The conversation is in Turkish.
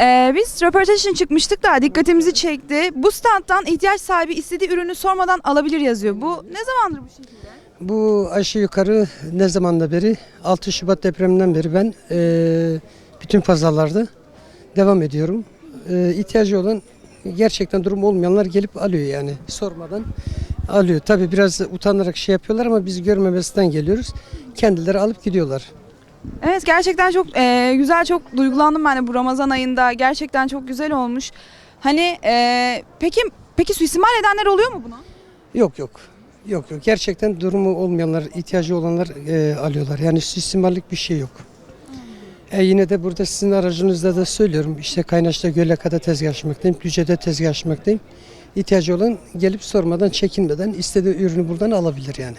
Ee, biz röportaj için çıkmıştık da dikkatimizi çekti. Bu standtan ihtiyaç sahibi istediği ürünü sormadan alabilir yazıyor. Bu ne zamandır bu şekilde? Bu aşağı yukarı ne zamanda beri 6 Şubat depreminden beri ben eee, bütün pazarlarda devam ediyorum. Eee ihtiyacı olan gerçekten durum olmayanlar gelip alıyor yani sormadan alıyor. Tabi biraz utanarak şey yapıyorlar ama biz görmemesinden geliyoruz. Kendileri alıp gidiyorlar. Evet gerçekten çok e, güzel çok duygulandım ben de bu Ramazan ayında. Gerçekten çok güzel olmuş. Hani e, peki peki suistimal edenler oluyor mu buna? Yok yok. Yok yok. Gerçekten durumu olmayanlar, ihtiyacı olanlar eee, alıyorlar. Yani suistimallik bir şey yok. E yine de burada sizin aracınızda da söylüyorum. İşte Kaynaş'ta Gölaka'da tezgah açmaktayım. Düce'de tezgah açmaktayım. İhtiyacı olan gelip sormadan, çekinmeden istediği ürünü buradan alabilir yani.